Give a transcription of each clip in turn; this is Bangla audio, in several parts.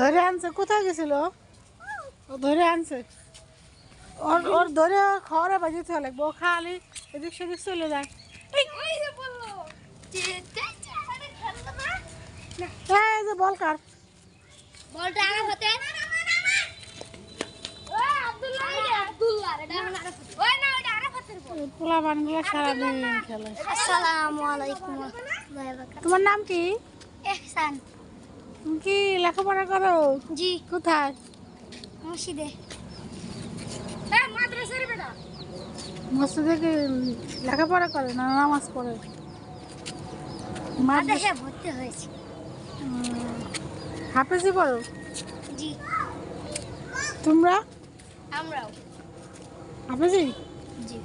ধরে আনছে কোথায় গেছিল? ও ধরে আনছে। ওর ওর ধরে খাওয়ারে বাজিতে লাগবে ও খালি এদিক সেদিক চলে যায়। এই যে বল কার। বলটা হতে। হলো তোমার নাম কি? ইহসান তুমি কি লেখাপড়া করো? জি কোথায়? মসজিদে। এ মাদ্রাসার বেটা। মসজিদে লেখাপড়া করে না নামাজ পড়ে? মাদ্রাসা- ভর্তি হয়েছে। হাফেজি পড়ো? জি। তোমরা? আমরাও। হাফেজি? জি।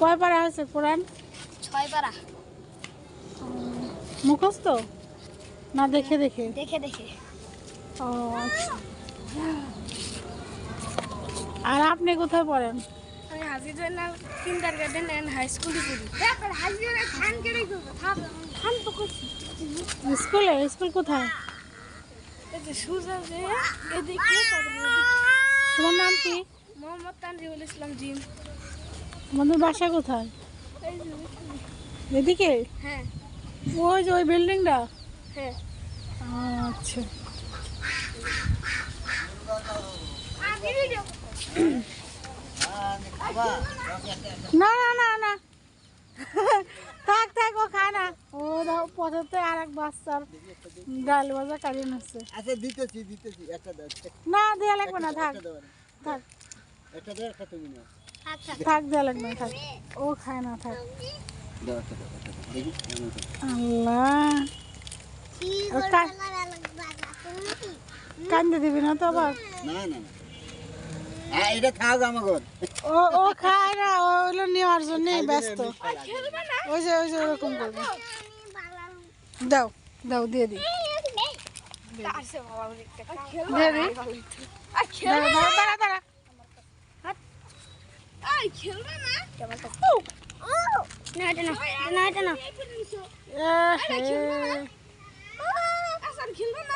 কয় পারা হয়েছে কোরআন? ছয় পারা মুখস্থ? না দেখে দেখে। দেখে দেখে। ও আচ্ছা। আর আপনি কোথায় পড়েন? আমি Hazirullah kindergarten and high স্কুলে পড়ি। দেখ হাজিরুল্লাহ খান কেড়ে করবে? থাক খান তো করছি। স্কুলে? স্কুল কোথায়? এই যে সুজা যে এদিকে তোমার নাম কি? মোহাম্মদ তানজিবুল ইসলাম জিম তোমাদের বাসা কোথায়? এদিকে? হ্যাঁ। ওই যে ওই বিল্ডিংটা হ্যাঁ। আচ্ছা। না না না না। থাক থাক ও খায় না। ও দাও পথে আর এক বাচ্চার ডাল ভাজা কাড়ি নিচ্ছে। আচ্ছা দিতেছি দিতেছি। একটা দাও না দেওয়া লাগবে না থাক। থাক। একটা দাও একটা তুমি নাও। আচ্ছা থাক দেওয়া লাগবে না থাক। ও খায় না থাক। আল্লাহ। কান্দে দিবি না তো আবার? না না না। হ্যাঁ এটা খাও আমার ও ও খায় না ও হলো নেওয়ার জন্যই ব্যস্ত। ওই যে ওই যে ওরকম করবে। দাও দাও দিয়ে দি। দিয়ে দি দাঁড়া দাঁড়া। দাঁড়া দাঁড়া না? এটা না? না এটা না এ হে।